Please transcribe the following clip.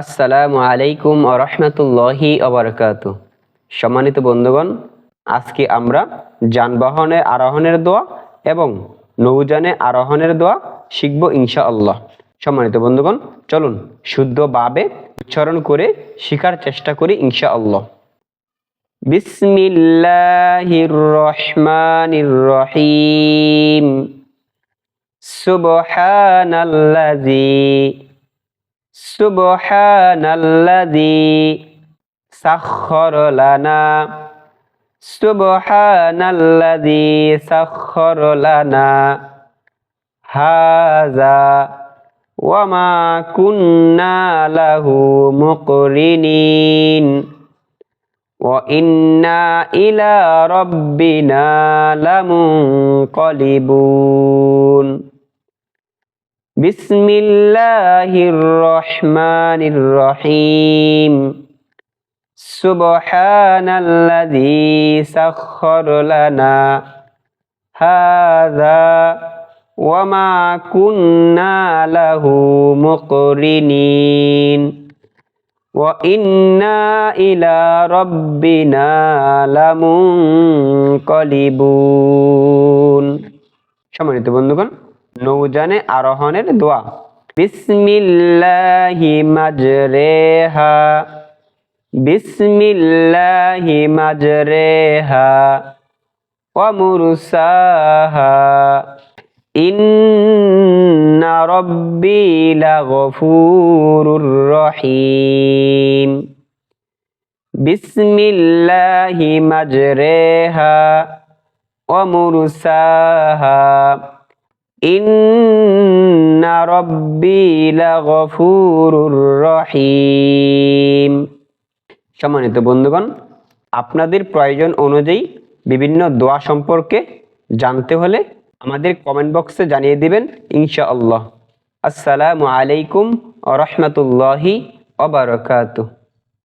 আসসালামু আলাইকুম রহমতুল্লাহি অবরকাত সম্মানিত বন্ধুগণ, আজকে আমরা যানবাহনে আরোহণের দোয়া এবং নৌযানে আরোহণের দোয়া শিখব ইনশাআল্লাহ। সম্মানিত বন্ধুগণ, চলুন শুদ্ধভাবে উচ্চারণ করে শেখার চেষ্টা করি ইনশাআল্লাহ। বিসমিল্লাহির রহমানির রহিম। সুবহানাল্লাযী سبحان الذي سخر لنا سبحان الذي سخر لنا هذا وما كنا له مقرنين وإنا إلى ربنا لمنقلبون বিসমিল্লাহির রহমানির রহিম। সুবহানাল্লাযী সাখখার লানা হাযা ওয়া মা কুন্না লাহু মুকরিনিন। ওয়া ইন্না ইলা রাব্বিনা লামুনকালিবুন। সম্মানিত বন্ধুগণ নৌজানে আরোহণের দোয়া। বিসমিল্লাহি মাজরেহা। বিসমিল্লাহি মাজরেহা। ওয়া মুরসাহা। ইন্না রব্বি লাগফুরুর রহিম। বিসমিল্লাহি মাজরেহা। ওয়া মুরসাহা। রহিম। সম্মানিত বন্ধুগণ, আপনাদের প্রয়োজন অনুযায়ী বিভিন্ন দোয়া সম্পর্কে জানতে হলে আমাদের কমেন্ট বক্সে জানিয়ে দিবেন ইনশাআল্লাহ। আসসালামু আলাইকুম রহমতুল্লাহি অবরকাতুহ